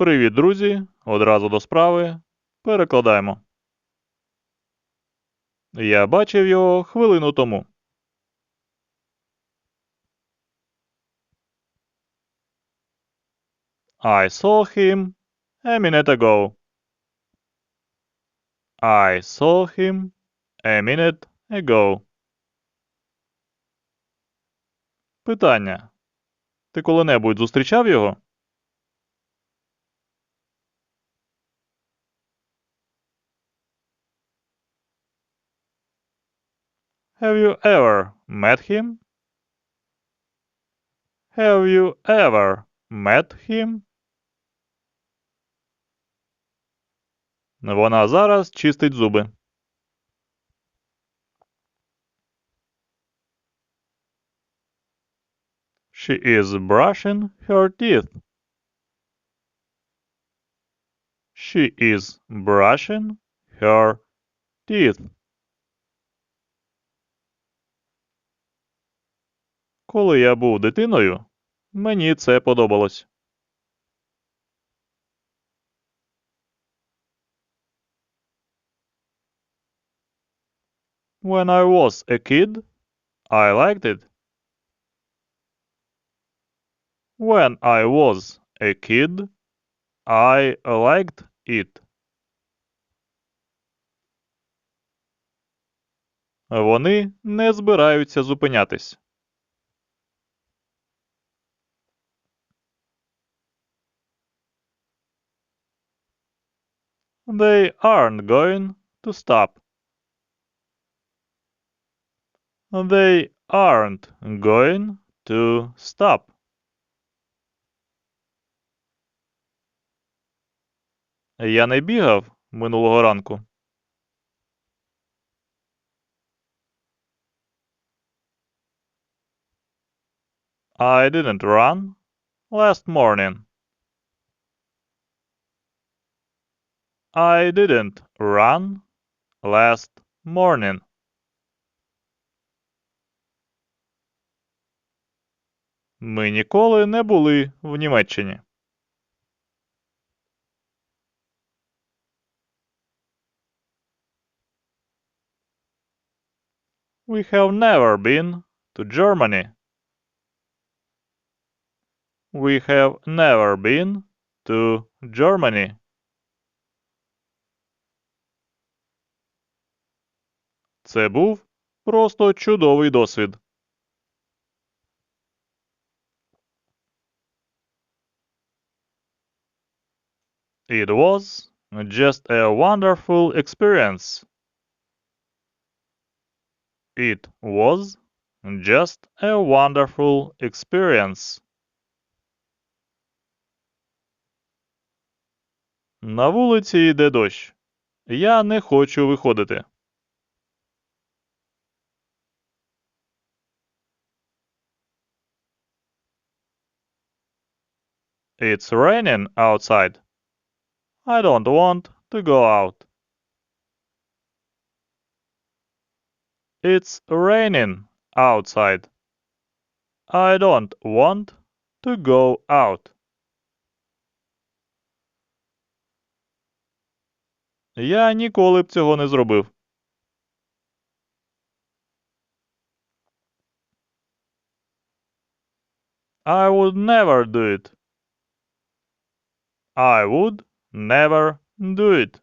Привіт, друзі! Одразу до справи. Перекладаємо. Я бачив його хвилину тому. I saw him a minute ago. I saw him a minute ago. Питання. Ти коли-небудь зустрічав його? Have you ever met him? Have you ever met him? Вона зараз чистить зуби. She is brushing her teeth. She is brushing her teeth. Коли я був дитиною, мені це подобалось. When I was a kid, I liked it. When I was a kid, I liked it. Вони не збираються зупинятись. They aren't going to stop. They aren't going to stop. Я не бігав минулого ранку. I didn't run last morning. I didn't run last morning. Ми ніколи не були в Німеччині. We have never been to Germany. We have never been to Germany. Це був просто чудовий досвід. It was just a wonderful experience. It was just a wonderful experience. На вулиці йде дощ. Я не хочу виходити. It's raining outside. I don't want to go out. It's raining outside. I don't want to go out. Я ніколи б цього не зробив. I would never do it. I would never do it.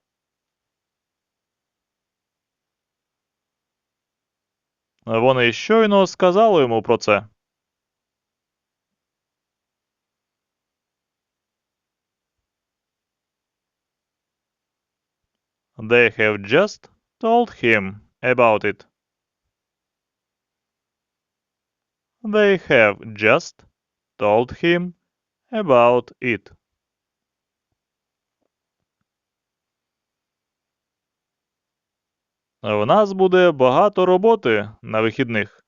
Вони щойно сказали йому про це. They have just told him about it. They have just told him about it. В нас буде багато роботи на вихідних.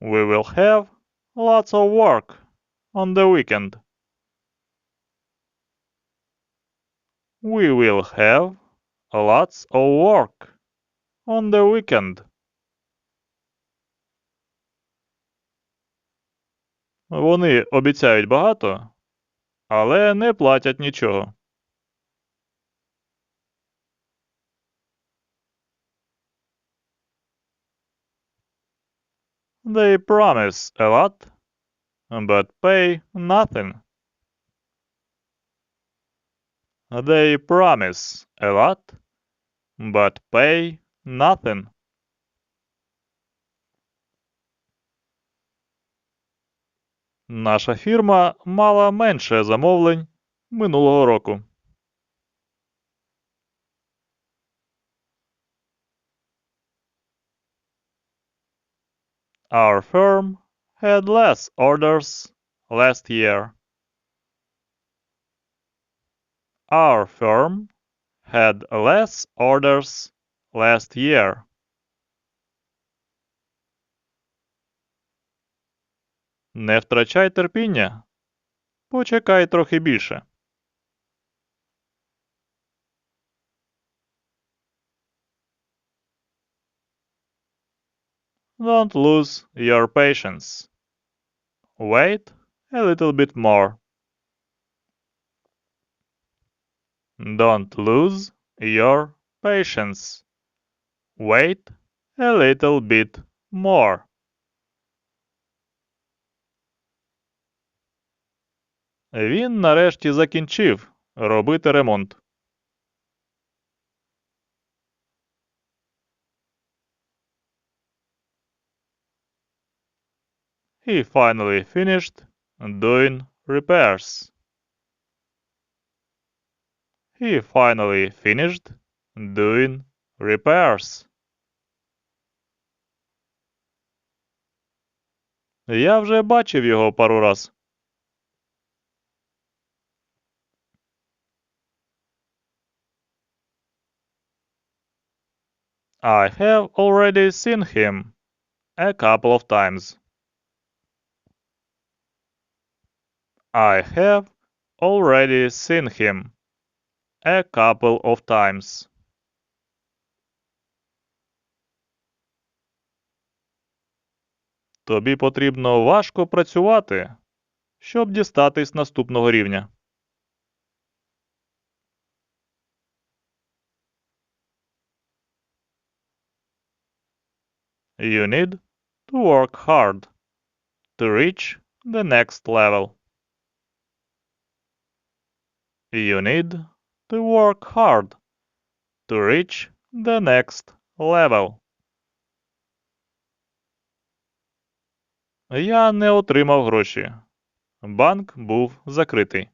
We will have lots of work on the weekend. We will have lots of work on the weekend. Вони обіцяють багато, але не платять нічого. They promise a lot, but pay nothing. They promise a lot, but pay nothing. Наша фірма мала менше замовлень минулого року. Our firm had less orders last year. Our firm had less orders last year. Не втрачай терпіння. Почекай трохи більше. Don't lose your patience. Wait a little bit more. Don't lose your patience. Wait a little bit more. Він нарешті закінчив робити ремонт. He finally finished doing repairs. He finally finished doing repairs. Я вже бачив його пару раз. I have already seen him a couple of times. I have already seen him a couple of times. Тобі потрібно важко працювати, щоб дістатись наступного рівня. You need to work hard to reach the next level. You need to work hard to reach the next level. Я не отримав гроші. Банк був закритий.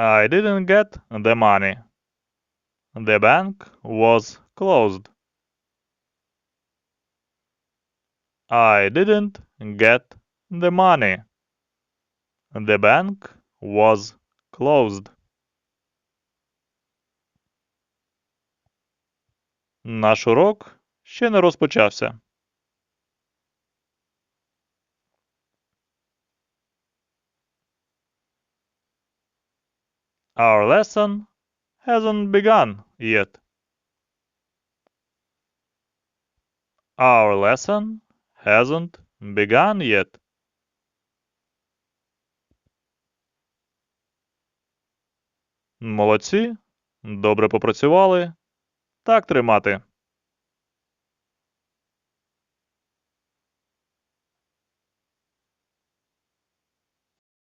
I didn't get the money. The bank was closed. I didn't get the money. The bank was closed. Наш урок ще не розпочався. Our lesson hasn't begun yet. Our lesson hasn't begun yet. Молодці. Добре попрацювали. Так тримати.